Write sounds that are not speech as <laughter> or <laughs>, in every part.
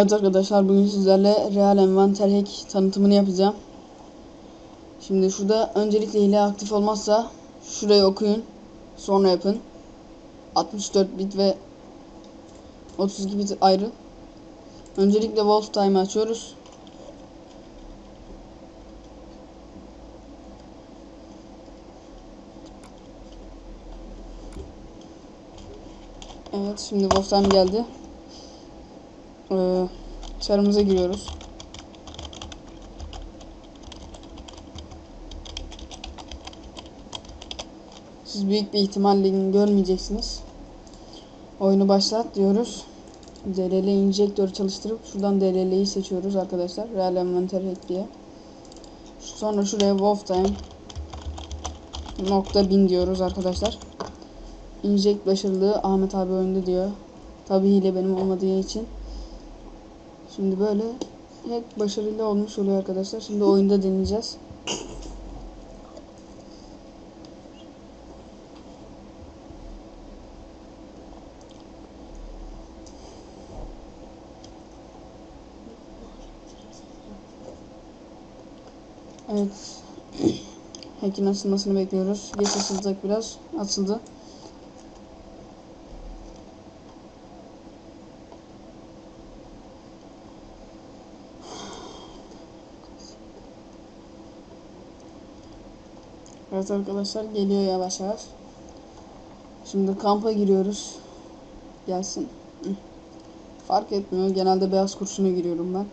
Evet arkadaşlar bugün sizlerle Real Envanter Hack tanıtımını yapacağım. Şimdi şurada öncelikle hile aktif olmazsa şurayı okuyun. Sonra yapın. 64 bit ve 32 bit ayrı. Öncelikle Wolf Time açıyoruz. Evet şimdi Wolf Time geldi. Ee, çarımıza giriyoruz. Siz büyük bir ihtimalle görmeyeceksiniz. Oyunu başlat diyoruz. DLL injektör çalıştırıp şuradan DLL'yi seçiyoruz arkadaşlar. Real Inventory Hack diye. Sonra şuraya Wolf Time nokta bin diyoruz arkadaşlar. Inject başarılı Ahmet abi oyunda diyor. Tabi hile benim olmadığı için. Şimdi böyle hack başarılı olmuş oluyor arkadaşlar. Şimdi oyunda deneyeceğiz. Evet. <clears throat> Hack'in açılmasını bekliyoruz. Geç açılacak biraz. Açıldı. Evet arkadaşlar geliyor yavaş yavaş. Şimdi kampa giriyoruz. Gelsin. Fark etmiyor. Genelde beyaz kurşuna giriyorum ben.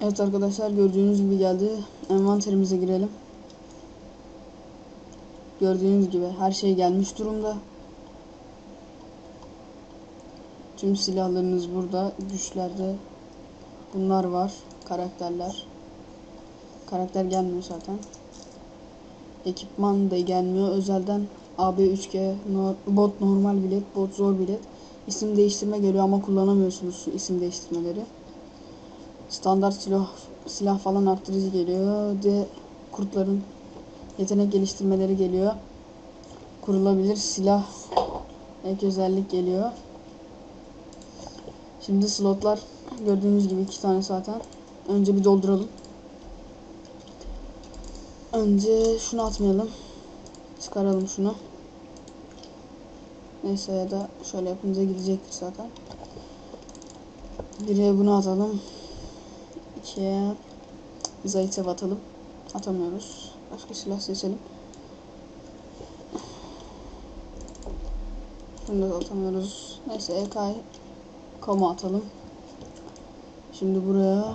Evet arkadaşlar gördüğünüz gibi geldi. Envanterimize girelim. Gördüğünüz gibi her şey gelmiş durumda. Tüm silahlarınız burada. Güçlerde bunlar var. Karakterler. Karakter gelmiyor zaten. Ekipman da gelmiyor. Özelden AB3G no, bot normal bilet, bot zor bilet. İsim değiştirme geliyor ama kullanamıyorsunuz isim değiştirmeleri. Standart silah silah falan arttırıcı geliyor. De kurtların yetenek geliştirmeleri geliyor. Kurulabilir silah ek özellik geliyor. Şimdi slotlar gördüğünüz gibi iki tane zaten. Önce bir dolduralım. Önce şunu atmayalım. Çıkaralım şunu. Neyse ya da şöyle yapınca gidecektir zaten. Bire bunu atalım. İkiye zayıf atalım. Atamıyoruz. Başka silah seçelim. Şunu da atamıyoruz. Neyse EK'yı koma atalım. Şimdi buraya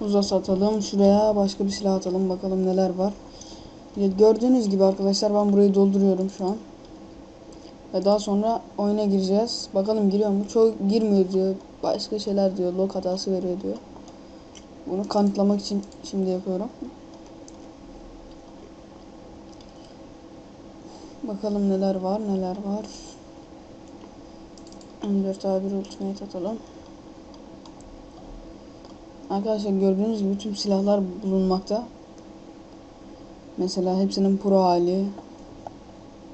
uzas atalım. Şuraya başka bir silah atalım. Bakalım neler var. Gördüğünüz gibi arkadaşlar ben burayı dolduruyorum şu an. Ve daha sonra oyuna gireceğiz. Bakalım giriyor mu? Çok girmiyor diyor. Başka şeyler diyor. Log hatası veriyor diyor. Bunu kanıtlamak için şimdi yapıyorum. Bakalım neler var neler var. M4A1 Ultimate atalım. Arkadaşlar gördüğünüz gibi tüm silahlar bulunmakta. Mesela hepsinin pro hali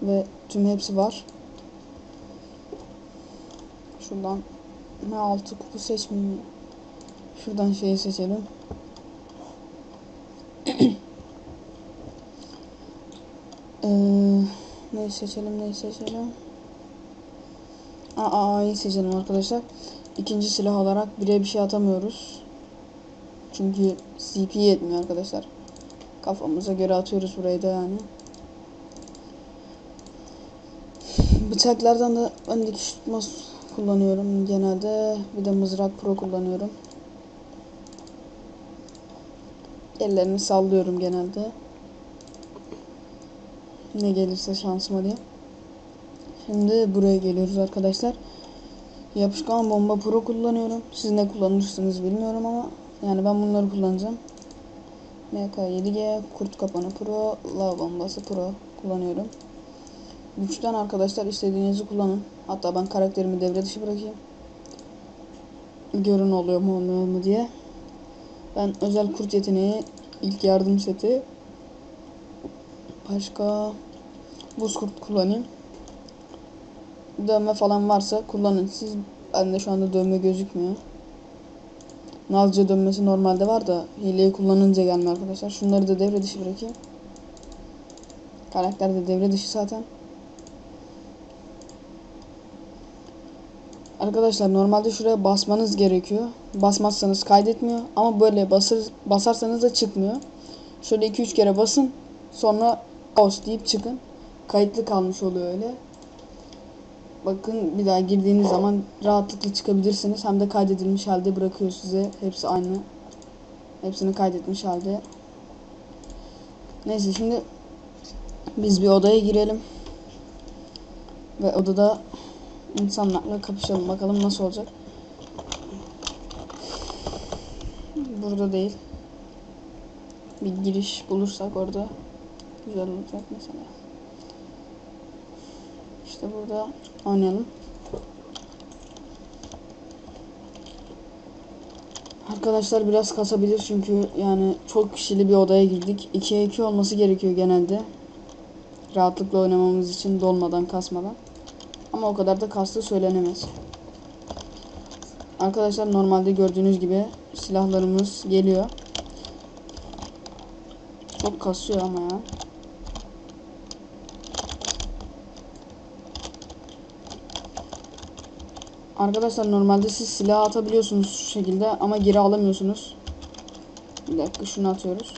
ve tüm hepsi var. Şuradan ne altı kutu seçmeyeyim. Şuradan şeyi seçelim. <clears throat> ee, neyi seçelim neyi seçelim. Aa, A'yı seçelim arkadaşlar. İkinci silah olarak bire bir şey atamıyoruz. Çünkü CP yetmiyor arkadaşlar. Kafamıza göre atıyoruz burayı da yani. <sighs> Bıçaklardan da ben dikiş tutmaz kullanıyorum genelde. Bir de mızrak pro kullanıyorum. Ellerimi sallıyorum genelde. Ne gelirse şansıma diye. Şimdi buraya geliyoruz arkadaşlar. Yapışkan bomba pro kullanıyorum. Siz ne kullanırsınız bilmiyorum ama yani ben bunları kullanacağım. MK7G, kurt kapanı pro, lav bombası pro kullanıyorum. Güçten arkadaşlar istediğinizi kullanın. Hatta ben karakterimi devre dışı bırakayım. Görün oluyor mu olmuyor mu diye. Ben özel kurt yeteneği ilk yardım seti başka buz kurt kullanayım. Dövme falan varsa kullanın. Siz bende şu anda dövme gözükmüyor. Nalca dönmesi normalde var da hileyi kullanınca gelmiyor arkadaşlar. Şunları da devre dışı bırakayım. Karakter de devre dışı zaten. Arkadaşlar normalde şuraya basmanız gerekiyor. Basmazsanız kaydetmiyor ama böyle basır, basarsanız da çıkmıyor. Şöyle 2-3 kere basın. Sonra pause deyip çıkın. Kayıtlı kalmış oluyor öyle. Bakın bir daha girdiğiniz zaman rahatlıkla çıkabilirsiniz. Hem de kaydedilmiş halde bırakıyor size. Hepsi aynı. Hepsini kaydetmiş halde. Neyse şimdi biz bir odaya girelim. Ve odada insanlarla kapışalım. Bakalım nasıl olacak. Burada değil. Bir giriş bulursak orada güzel olacak mesela. İşte burada oynayalım. Arkadaşlar biraz kasabilir çünkü yani çok kişili bir odaya girdik. 2'ye 2 olması gerekiyor genelde. Rahatlıkla oynamamız için dolmadan kasmadan. Ama o kadar da kastığı söylenemez. Arkadaşlar normalde gördüğünüz gibi silahlarımız geliyor. Çok kasıyor ama ya. Arkadaşlar normalde siz silah atabiliyorsunuz şu şekilde ama geri alamıyorsunuz. Bir dakika şunu atıyoruz.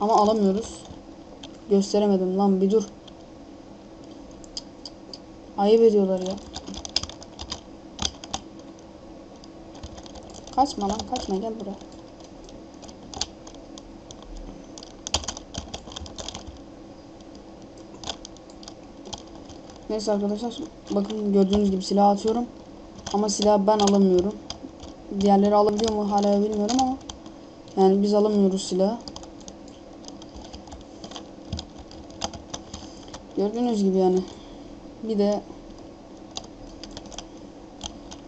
Ama alamıyoruz. Gösteremedim lan bir dur. Ayıp ediyorlar ya. Kaçma lan kaçma gel buraya. Neyse arkadaşlar bakın gördüğünüz gibi silah atıyorum. Ama silah ben alamıyorum. Diğerleri alabiliyor mu hala bilmiyorum ama yani biz alamıyoruz silahı. Gördüğünüz gibi yani. Bir de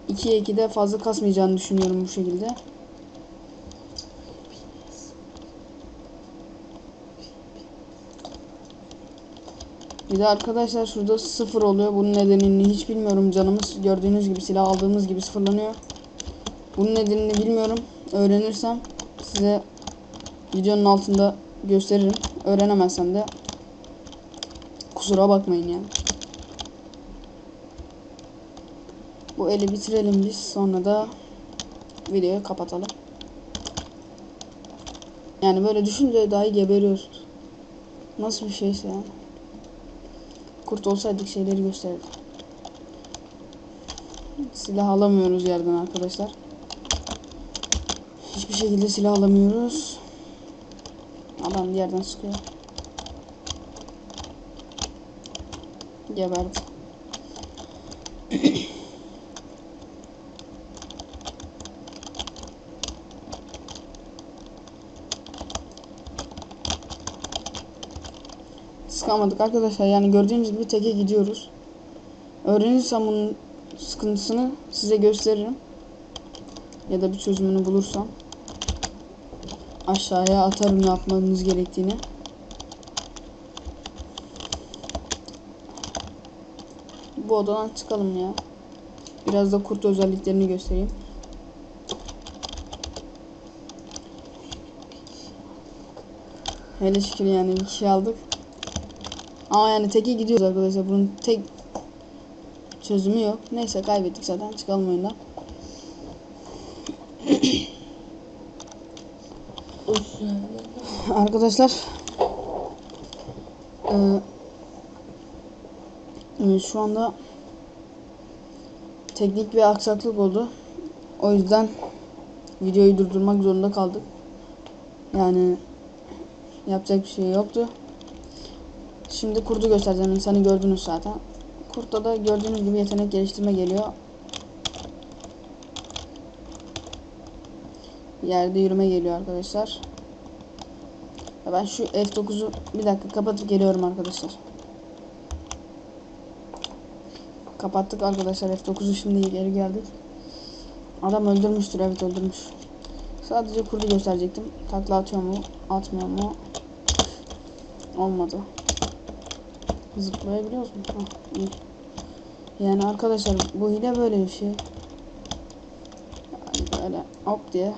2'ye 2'de fazla kasmayacağını düşünüyorum bu şekilde. Bir de arkadaşlar şurada sıfır oluyor. Bunun nedenini hiç bilmiyorum. Canımız gördüğünüz gibi silah aldığımız gibi sıfırlanıyor. Bunun nedenini bilmiyorum. Öğrenirsem size videonun altında gösteririm. Öğrenemezsem de kusura bakmayın yani. Bu eli bitirelim biz. Sonra da videoyu kapatalım. Yani böyle düşünce dahi geberiyorsunuz. Nasıl bir şeyse yani. Kurt olsaydık şeyleri gösterirdim. Silah alamıyoruz yerden arkadaşlar. Hiçbir şekilde silah alamıyoruz. Adam yerden sıkıyor. Geberdi. <clears throat> Sıkamadık arkadaşlar. Yani gördüğünüz gibi teke gidiyoruz. Öğrenirsem bunun sıkıntısını size gösteririm. Ya da bir çözümünü bulursam. Aşağıya atarım ne yapmanız gerektiğini. Bu odadan çıkalım ya. Biraz da kurt özelliklerini göstereyim. Hele şükür yani bir kişi aldık. Ama yani teke gidiyoruz arkadaşlar. Bunun tek çözümü yok. Neyse kaybettik zaten. Çıkalım oyundan. <clears throat> arkadaşlar e, e, şu anda teknik bir aksaklık oldu. O yüzden videoyu durdurmak zorunda kaldık. Yani yapacak bir şey yoktu. Şimdi kurdu göstereceğim. İnsanı gördünüz zaten. Kurtta da gördüğünüz gibi yetenek geliştirme geliyor. Yerde yürüme geliyor arkadaşlar. Ben şu F9'u bir dakika kapatıp geliyorum arkadaşlar. Kapattık arkadaşlar F9'u şimdi geri geldik. Adam öldürmüştür evet öldürmüş. Sadece kurdu gösterecektim. Takla atıyor mu? Atmıyor mu? Olmadı. Zıplayabiliyoruz mu? Hah. Yani arkadaşlar bu hile böyle bir şey. Yani böyle hop diye.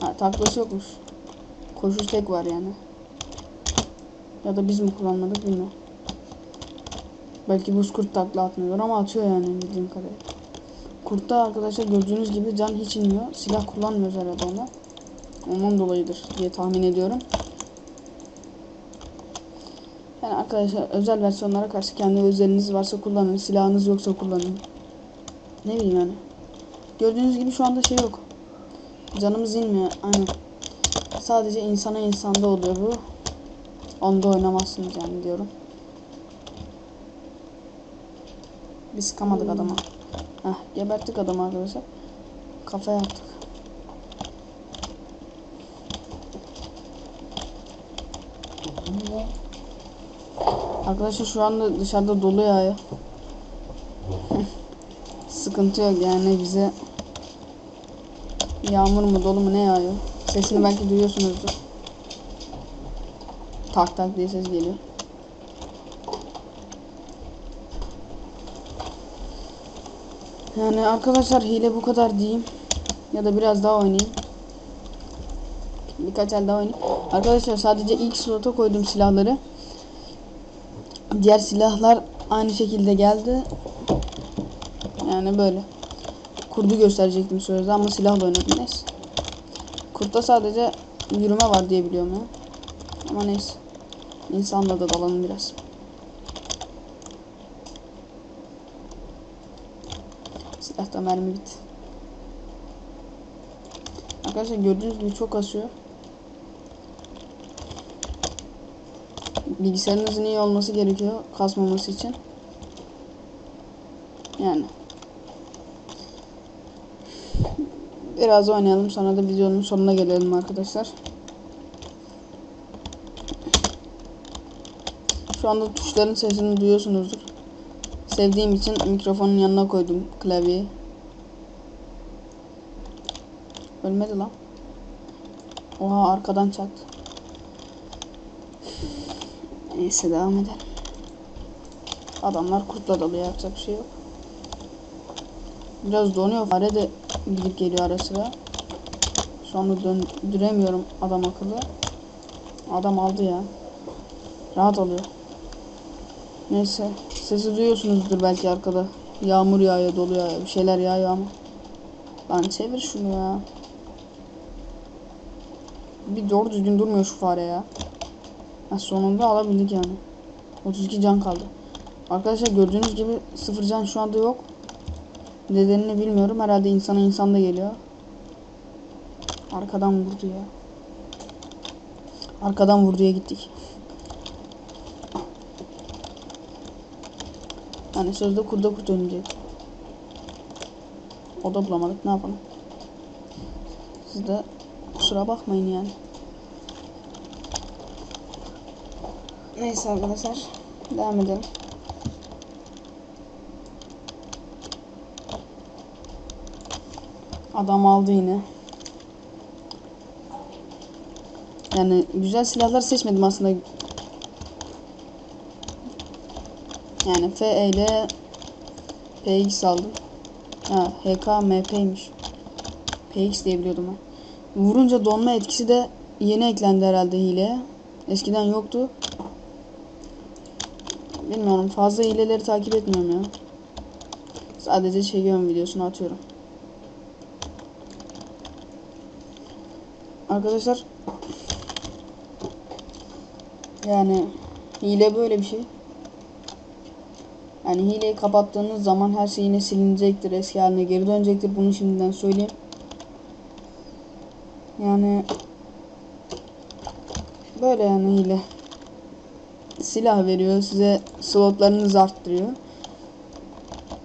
Ha, taklası yokmuş. Koşu tek var yani. Ya da biz mi kullanmadık bilmiyorum. Belki buz kurt takla atmıyor ama atıyor yani bildiğim kadarıyla. Kurtta arkadaşlar gördüğünüz gibi can hiç inmiyor. Silah kullanmıyoruz herhalde onda. Ondan dolayıdır diye tahmin ediyorum. Yani arkadaşlar özel versiyonlara karşı kendi özeliniz varsa kullanın. Silahınız yoksa kullanın. Ne bileyim yani. Gördüğünüz gibi şu anda şey yok. Canımız inmiyor. Aynen. Sadece insana insanda oluyor bu. Onda oynamazsınız yani diyorum. Biz sıkamadık adama. Heh, geberttik adamı arkadaşlar. Kafaya attık. Arkadaşlar şu anda dışarıda dolu yağıyor. Sıkıntı yok yani bize yağmur mu dolu mu ne yağıyor. Sesini belki duyuyorsunuzdur. Tak tak diye ses geliyor. Yani arkadaşlar hile bu kadar diyeyim. Ya da biraz daha oynayayım. Birkaç el daha oynayayım. Arkadaşlar sadece ilk slota koydum silahları. Diğer silahlar aynı şekilde geldi. Yani böyle. Kurdu gösterecektim sözde ama silahla oynadım neyse. Kurtta sadece yürüme var diye biliyorum ya. Ama neyse. İnsanla da dalalım biraz. Silahta mermi bitti. Arkadaşlar gördüğünüz gibi çok kasıyor. Bilgisayarınızın iyi olması gerekiyor kasmaması için. Yani. Biraz oynayalım sonra da videonun sonuna gelelim arkadaşlar. Şu anda tuşların sesini duyuyorsunuzdur. Sevdiğim için mikrofonun yanına koydum klavyeyi. Ölmedi lan. Oha arkadan çaktı. Neyse devam edelim. Adamlar kurtla dalıyor yapacak bir şey yok. Biraz donuyor fare de gidip geliyor ara sıra. Şu anda döndüremiyorum adam akıllı. Adam aldı ya. Rahat alıyor. Neyse. Sesi duyuyorsunuzdur belki arkada. Yağmur yağıyor, dolu yağıyor. Bir şeyler yağıyor ama. Lan çevir şunu ya. Bir doğru düzgün durmuyor şu fare ya. Ha, sonunda alabildik yani. 32 can kaldı. Arkadaşlar gördüğünüz gibi sıfır can şu anda yok. Nedenini bilmiyorum. Herhalde insana insan da geliyor. Arkadan vurdu ya. Arkadan vurduya gittik. Yani sözde kurda kurt oynayacak. O da bulamadık. Ne yapalım? Siz de kusura bakmayın yani. Neyse arkadaşlar. Devam edelim. Adam aldı yine. Yani güzel silahlar seçmedim aslında. Yani FE ile PX aldım. Ha HK MP'ymiş. PX diye biliyordum ben. Vurunca donma etkisi de yeni eklendi herhalde hileye. Eskiden yoktu. Bilmiyorum fazla hileleri takip etmiyorum ya. Sadece çekiyorum videosunu atıyorum. Arkadaşlar yani hile böyle bir şey. Yani hileyi kapattığınız zaman her şey yine silinecektir, eski haline geri dönecektir. Bunu şimdiden söyleyeyim. Yani böyle yani hile. Silah veriyor, size slotlarınızı arttırıyor.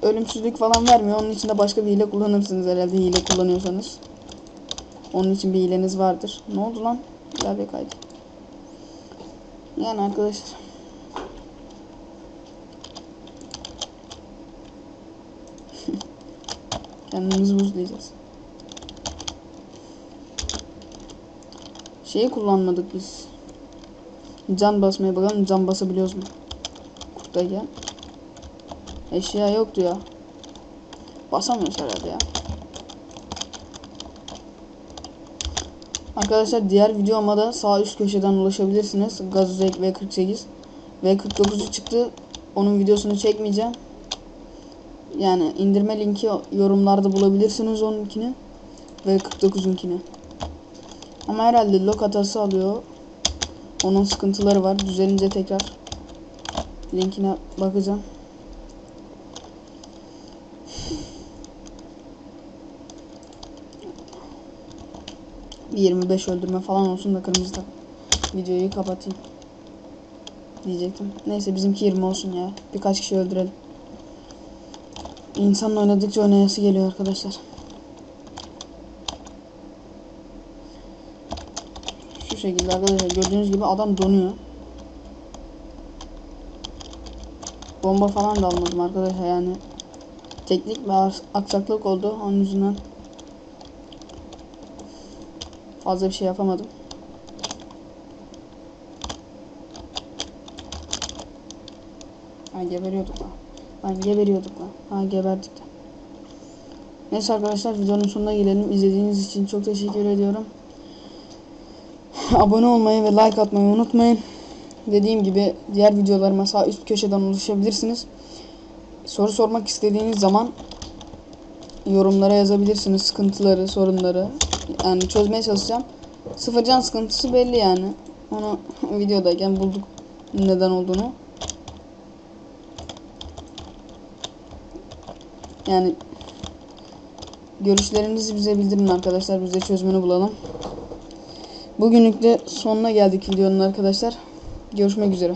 Ölümsüzlük falan vermiyor. Onun için de başka bir hile kullanırsınız herhalde hile kullanıyorsanız. Onun için bir hileniz vardır. Ne oldu lan? Klavye kaydı. Yani arkadaşlar. <laughs> Kendimizi buzlayacağız. Şeyi kullanmadık biz. Can basmaya bakalım. Can basabiliyoruz mu? Kurttayken. Eşya yoktu ya. Basamıyoruz herhalde ya. Arkadaşlar diğer videoma da sağ üst köşeden ulaşabilirsiniz. Gazozek V48. V49'u çıktı. Onun videosunu çekmeyeceğim. Yani indirme linki yorumlarda bulabilirsiniz onunkini. V49'unkini. Ama herhalde log hatası alıyor. Onun sıkıntıları var. Düzelince tekrar linkine bakacağım. Bir 25 öldürme falan olsun da kırmızıda. Videoyu kapatayım. Diyecektim. Neyse bizimki 20 olsun ya. Birkaç kişi öldürelim. İnsanla oynadıkça oynayası geliyor arkadaşlar. Şu şekilde arkadaşlar gördüğünüz gibi adam donuyor. Bomba falan da almadım arkadaşlar yani. Teknik bir aksaklık oldu onun yüzünden. Fazla bir şey yapamadım. Ha geberiyorduk lan. Lan geberiyorduk lan. Ha geberdik de. Neyse arkadaşlar videonun sonuna gelelim. İzlediğiniz için çok teşekkür ediyorum. <laughs> Abone olmayı ve like atmayı unutmayın. Dediğim gibi diğer videolarıma sağ üst köşeden ulaşabilirsiniz. Soru sormak istediğiniz zaman yorumlara yazabilirsiniz sıkıntıları, sorunları. Yani çözmeye çalışacağım. Sıfır can sıkıntısı belli yani. Onu <laughs> videodayken bulduk neden olduğunu. Yani görüşlerinizi bize bildirin arkadaşlar. Biz de çözümünü bulalım. Bugünlük de sonuna geldik videonun arkadaşlar. Görüşmek üzere.